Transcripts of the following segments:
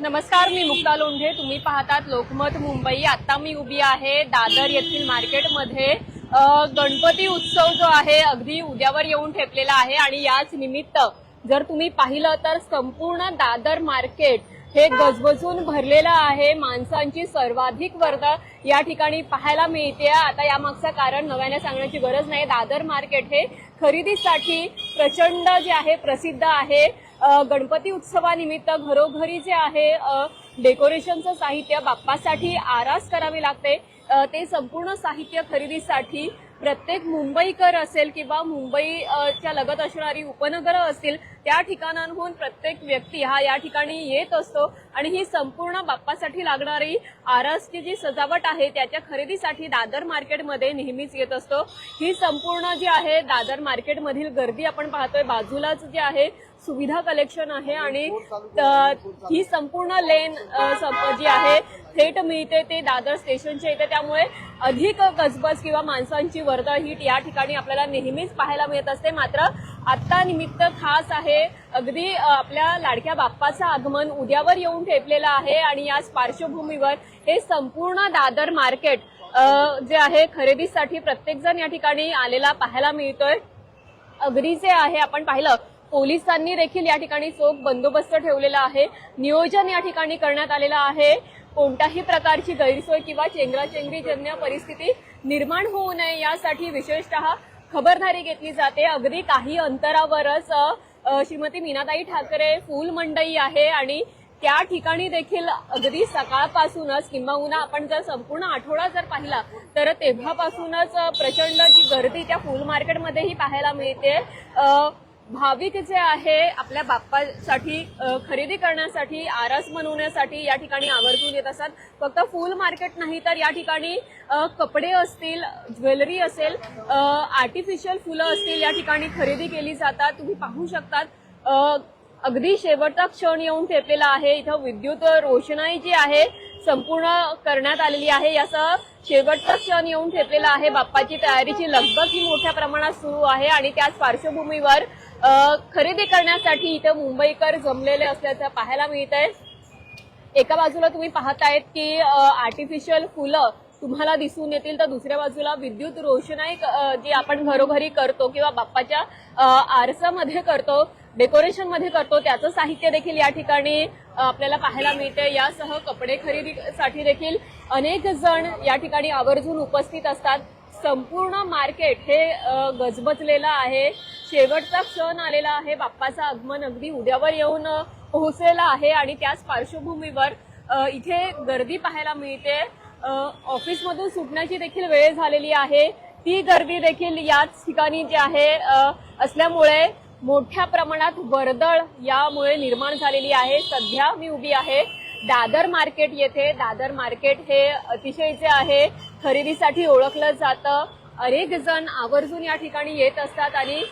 नमस्कार मी मुक्ता लोंढे. तुम्ही पाहतात लोकमत मुंबई. आता मी उभी आहे दादर येथील मार्केटमध्ये. गणपती उत्सव जो आहे अगदी उद्यावर येऊन ठेपलेला आहे आणि याच निमित्त जर तुम्ही पाहिलं तर संपूर्ण दादर मार्केट हे गजबजून भरलेलं आहे. माणसांची सर्वाधिक वर्दळ या ठिकाणी पाहायला मिळते. आता यामागचं कारण नव्याने सांगण्याची गरज नाही. दादर मार्केट हे खरेदीसाठी प्रचंड जे आहे प्रसिद्ध आहे. गणपती उत्सवानिमित्त घरोघरी जे आहे डेकोरेशनचं साहित्य बाप्पासाठी आरास करावी लागते. ते संपूर्ण साहित्य खरेदीसाठी प्रत्येक मुंबईकर असेल किंवा मुंबईच्या लगत असणारी उपनगरं असतील त्या ठिकाणांहून प्रत्येक व्यक्ती हा या ठिकाणी येत असतो. आणि ही संपूर्ण बाप्पासाठी लागणारी आरासची जी सजावट आहे त्याच्या खरेदीसाठी दादर मार्केटमध्ये नेहमीच येत असतो. ही संपूर्ण जी आहे दादर मार्केटमधील गर्दी आपण पाहतोय बाजूलाच जे आहे सुविधा कलेक्शन आहे आणि ही संपूर्ण लेन जी आहे थेट मिळते ते दादर स्टेशनच्या इथे. त्यामुळे अधिक गजबज किंवा माणसांची वर्दळ ही या ठिकाणी आपल्याला नेहमीच पाहायला मिळत असते. मात्र आत्ता निमित्त खास आहे अगदी आपल्या लाडक्या बाप्पाचं आगमन उद्यावर येऊन ठेपलेलं आहे आणि याच पार्श्वभूमीवर हे संपूर्ण दादर मार्केट जे आहे खरेदीसाठी प्रत्येक जण या ठिकाणी आलेला पाहायला मिळतोय. अगदी जे आहे आपण पाहिलं पोलिसांनी देखील या ठिकाणी चोख बंदोबस्त ठेवलेला आहे. नियोजन या ठिकाणी करण्यात आलेलं आहे. कोणत्याही प्रकारची गैरसोय किंवा चेंगराचेंगरीजन्य परिस्थिती निर्माण होऊ नये यासाठी विशेषतः खबरदारी घेतली जाते. अगदी काही अंतरावरच श्रीमती मीनाताई ठाकरे फूल मंडई आहे आणि त्या ठिकाणी देखील अगदी सकाळपासूनच किंबहुना आपण जर संपूर्ण आठवडा जर पाहिला तर तेव्हापासूनच प्रचंड जी गर्दी त्या फुल मार्केटमध्येही पाहायला मिळते. भाविक जे आहे आपल्या बाप्पासाठी खरेदी करण्यासाठी आरस बनवण्यासाठी या ठिकाणी आवर्जून येत असतात. फक्त फुल मार्केट नाही तर या ठिकाणी कपडे असतील ज्वेलरी असेल आर्टिफिशियल फुलं असतील या ठिकाणी खरेदी केली जातात. तुम्ही पाहू शकतात. अगदी शेवटचा क्षण येऊन ठेपलेला आहे. इथं विद्युत रोषणाई जी आहे संपूर्ण करण्यात आलेली आहे. यासह शेवटचा क्षण येऊन ठेपलेला आहे. बाप्पाची तयारीची लगबग ही मोठ्या प्रमाणात सुरू आहे आणि त्याच पार्श्वभूमीवर खरेदी करण्यासाठी इथं मुंबईकर जमलेले असल्याचं पाहायला मिळत आहे एका बाजूला तुम्ही पाहतायत की आर्टिफिशियल फुलं तुम्हाला दिसून येतील तर दुसऱ्या बाजूला विद्युत रोषणाई जी आपण घरोघरी करतो किंवा बाप्पाच्या आरसामध्ये करतो डेकोरेशनमध्ये करतो त्याचं साहित्य देखील या ठिकाणी आपल्याला पाहायला मिळते. यासह कपडे खरेदीसाठी देखील अनेक जण या ठिकाणी आवर्जून उपस्थित असतात. संपूर्ण मार्केट हे गजबजलेलं आहे. शेवटचा क्षण आलेला आहे. बाप्पाचं आगमन अगदी उद्यावर येऊन अ, पोहोचलेलं आहे आणि त्याच पार्श्वभूमीवर इथे गर्दी पाहायला मिळते. ऑफिसमधून सुटण्याची देखील वेळ झालेली आहे. ती गर्दी देखील याच ठिकाणी जी आहे असल्यामुळे मोठ्या प्रमाणात वर्दळ यामुळे निर्माण झालेली आहे. सध्या मी उभी आहे दादर मार्केट येथे. दादर मार्केट हे अतिशय जे आहे खरेदीसाठी ओळखलं जातं. अनेक जण आवर्जून या ठिकाणी येत असतात आणि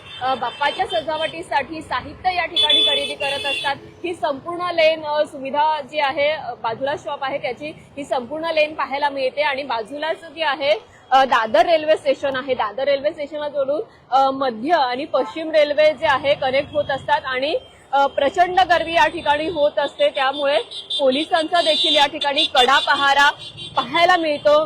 बाप्पाच्या सजावटीसाठी साहित्य या ठिकाणी खरेदी करत असतात. ही संपूर्ण लेन सुविधा जी आहे बाजूला शॉप आहे त्याची ही संपूर्ण लेन पाहायला मिळते. आणि बाजूलाच जी आहे दादर रेल्वे स्टेशन आहे. दादर रेल्वे स्टेशनला जोडून मध्य आणि पश्चिम रेल्वे जे आहे कनेक्ट होत असतात आणि प्रचंड गर्दी या ठिकाणी होत असते. त्यामुळे पोलिसांचा देखील या ठिकाणी कडा पहारा पाहायला मिळतो.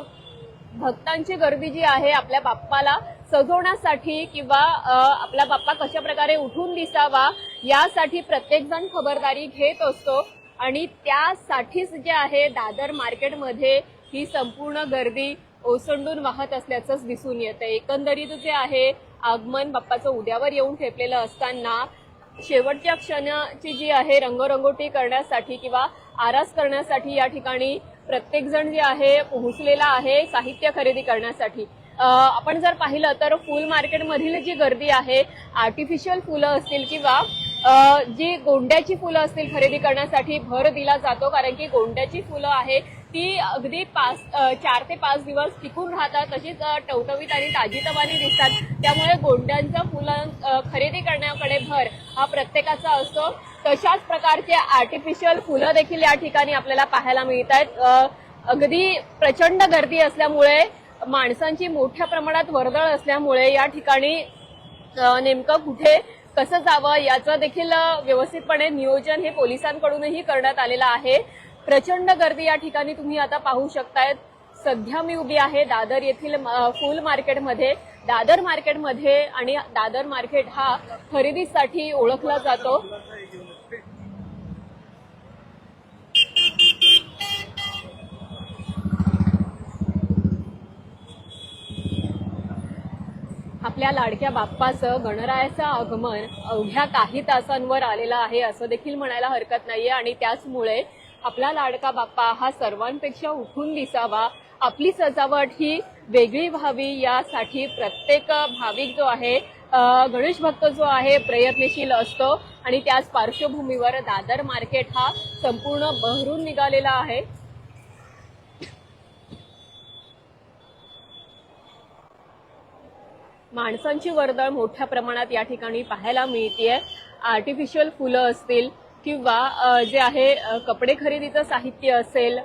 भक्तांची गर्दी जी आहे आपल्या बाप्पाला सजवण्यासाठी किंवा आपला बाप्पा कशा प्रकारे उठून दिसावा यासाठी प्रत्येकजण खबरदारी घेत असतो. आणि त्यासाठीच जे आहे दादर मार्केटमध्ये ही संपूर्ण गर्दी ओसंडून वाहत असल्याचंच दिसून येतं एकंदरीत जे आहे आगमन बाप्पाचं उद्यावर येऊन ठेपलेलं असताना शेवटच्या क्षणाची जी आहे रंगरंगोटी करण्यासाठी किंवा आरास करण्यासाठी या ठिकाणी प्रत्येक जण जे आहे पोहोचलेला आहे साहित्य खरेदी करण्यासाठी. आपण जर पाहिलं तर फुल मार्केटमधील जी गर्दी आहे आर्टिफिशियल फुलं असतील किंवा जी गोंड्याची फुलं असतील खरेदी करण्यासाठी भर दिला जातो कारण की गोंड्याची फुलं आहे ती अगदी पाच चार ते पाच दिवस टिकून राहतात तशीच टवटवीत आणि ताजीतवानी दिसतात. त्यामुळे गोंड्यांचं फुलं खरेदी करण्याकडे भर हा प्रत्येकाचा असतो. तशाच प्रकारचे आर्टिफिशियल फुलं देखील या ठिकाणी आपल्याला पाहायला मिळत आहेत. अगदी प्रचंड गर्दी असल्यामुळे माणसांची मोठ्या प्रमाणात वर्दळ असल्यामुळे या ठिकाणी नेमकं कुठे कसं जावं याचं देखील व्यवस्थितपणे नियोजन हे पोलिसांकडूनही करण्यात आलेलं आहे. प्रचंड गर्दी या ठिकाणी तुम्ही आता पाहू शकताय सध्या मी उभी आहे दादर येथील फुल मार्केटमध्ये. दादर मार्केटमध्ये आणि दादर मार्केट हा खरेदीसाठी ओळखला जातो. आपल्या लाडक्या बाप्पाचं गणरायाचं आगमन अवघ्या काही तासांवर आलेलं आहे असं देखील म्हणायला हरकत नाहीये. आणि त्याचमुळे आपला लाडका बाप्पा हा सर्वांपेक्षा उठून दिसावा. आपली सजावट ही वेगळी व्हावी यासाठी प्रत्येक भाविक जो आहे गणेश भक्त जो आहे प्रयत्नशील असतो. आणि त्याच पार्श्वभूमीवर दादर मार्केट हा संपूर्ण बहरून निघालेला आहे. माणसांची वर्दळ मोठ्या प्रमाणात या ठिकाणी पाहायला मिळतीये. आर्टिफिशियल फुलं असतील किंवा जे आहे कपडे खरेदीचं साहित्य असेल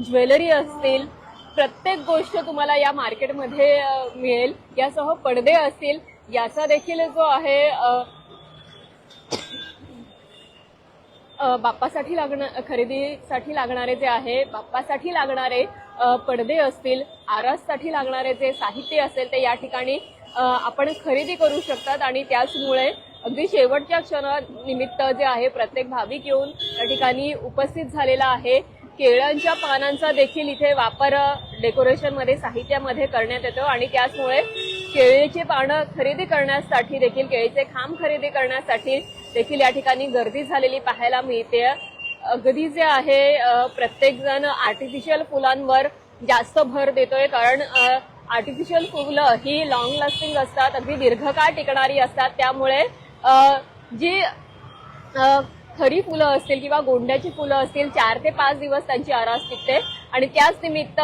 ज्वेलरी असतील प्रत्येक गोष्ट तुम्हाला या मार्केटमध्ये मिळेल. यासह पडदे असतील. याचा देखील जो आहे बाप्पासाठी लागणार खरेदीसाठी लागणारे जे आहे बाप्पासाठी लागणारे पडदे असतील आराससाठी लागणारे जे साहित्य असेल ते या ठिकाणी आपण खरेदी करू शकतात आणि त्याचमुळे अगदी शेवटच्या क्षणानिमित्त जे आहे प्रत्येक भाविक येऊन या ठिकाणी उपस्थित झालेला आहे. केळ्यांच्या पानांचा देखील इथे वापर डेकोरेशनमध्ये साहित्यामध्ये करण्यात येतो आणि त्याचमुळे केळीची पानं खरेदी करण्यासाठी देखील केळीचे खांब खरेदी करण्यासाठी देखील या ठिकाणी गर्दी झालेली पाहायला मिळते. अगदी जे आहे प्रत्येकजण आर्टिफिशियल फुलांवर जास्त भर देतोय कारण आर्टिफिशियल फुलं ही लॉंग लास्टिंग असतात अगदी दीर्घकाळ टिकणारी असतात. त्यामुळे जी खरी फुलं असतील किंवा गोंड्याची फुलं असतील चार ते पाच दिवस त्यांची आरास टिकते. आणि त्याच निमित्त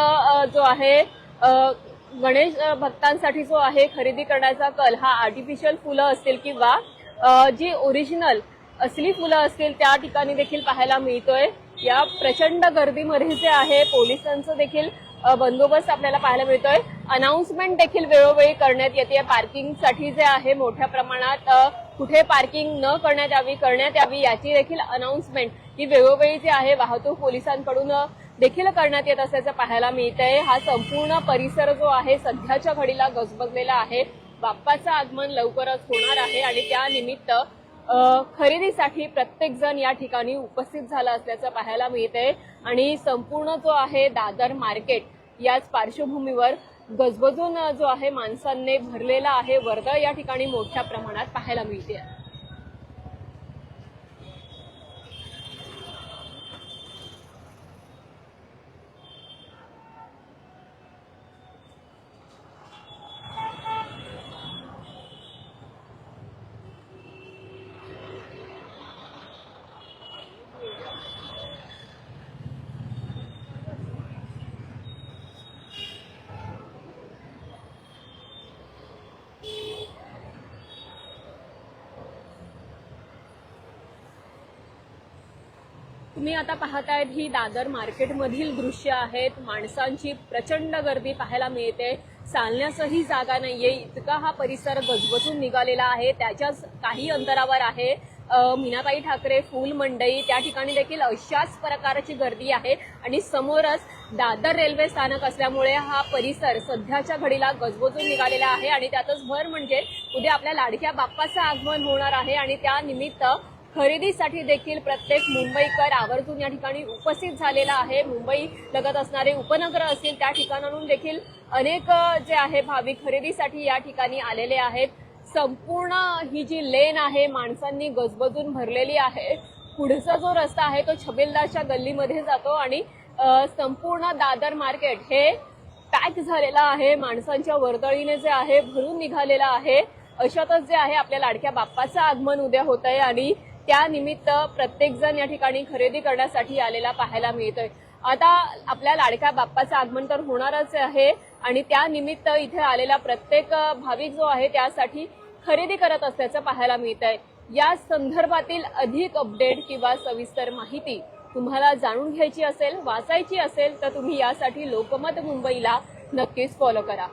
जो आहे गणेश भक्तांसाठी जो आहे खरेदी करण्याचा कल हा आर्टिफिशियल फुलं असतील किंवा जी ओरिजिनल असली फुलं असतील त्या ठिकाणी देखील पाहायला मिळतोय. या प्रचंड गर्दीमध्ये जे आहे पोलिसांचं देखील बंदोबस्त आपल्याला पाहायला मिळतोय. अनाऊन्समेंट देखील वेळोवेळी करण्यात येते. पार्किंगसाठी जे आहे मोठ्या प्रमाणात कुठे पार्किंग न करण्यात यावी करण्यात यावी याची देखील अनाऊन्समेंट ही वेळोवेळी जी आहे वाहतूक पोलिसांकडून देखील करण्यात येत असल्याचं पाहायला मिळतंय. हा संपूर्ण परिसर जो आहे सध्याच्या घडीला गजबजलेला आहे. बाप्पाचं आगमन लवकरच होणार आहे आणि त्यानिमित्त खरेदीसाठी प्रत्येक जण या ठिकाणी उपस्थित झाला असल्याचं पाहायला मिळतंय. आणि संपूर्ण जो आहे दादर मार्केट याच पार्श्वभूमीवर गजबजून जो आहे माणसांनी भरलेला आहे वर्दळ या ठिकाणी मोठ्या प्रमाणात पाहायला मिळते. तुम्ही आता पाहतायत ही दादर मार्केटमधील दृश्य आहेत. माणसांची प्रचंड गर्दी पाहायला मिळते. चालण्यासही जागा नाहीये. इतका हा परिसर गजबजून निघालेला आहे. त्याच्याच काही अंतरावर आहे. मीनाबाई ठाकरे फूल मंडई त्या ठिकाणी देखील अशाच प्रकारची गर्दी आहे. आणि समोरच दादर रेल्वे स्थानक असल्यामुळे हा परिसर सध्याच्या घडीला गजबजून निघालेला आहे. आणि त्यातच भर म्हणजे उद्या आपल्या लाडक्या बाप्पाचं आगमन होणार आहे. आणि त्या निमित्त खरेदीसाठी देखील प्रत्येक मुंबईकर आवर्जून या ठिकाणी उपस्थित झालेला आहे. मुंबई लगत असणारे उपनगर असतील त्या ठिकाणाहून देखील अनेक जे आहे भाविक खरेदीसाठी या ठिकाणी आलेले आहेत. संपूर्ण ही जी लेन आहे माणसांनी गजबजून भरलेली आहे. पुढचा जो रस्ता आहे तो छबिलदारच्या गल्लीमध्ये जातो आणि संपूर्ण दादर मार्केट हे पॅक झालेला आहे. माणसांच्या वर्दळीने जे आहे भरून निघालेला आहे. अशातच जे आहे आपल्या लाडक्या बाप्पाचं आगमन उद्या होत आहे आणि त्यानिमित्त प्रत्येकजण या ठिकाणी खरेदी करण्यासाठी आलेला पाहायला मिळतोय. आता आपल्या लाडक्या बाप्पाचं आगमन तर होणारच आहे आणि त्यानिमित्त इथे आलेला प्रत्येक भाविक जो आहे त्यासाठी खरेदी करत असल्याचं पाहायला मिळत आहे या संदर्भातील अधिक अपडेट किंवा सविस्तर माहिती तुम्हाला जाणून घ्यायची असेल वाचायची असेल तर तुम्ही यासाठी लोकमत मुंबईला नक्कीच फॉलो करा.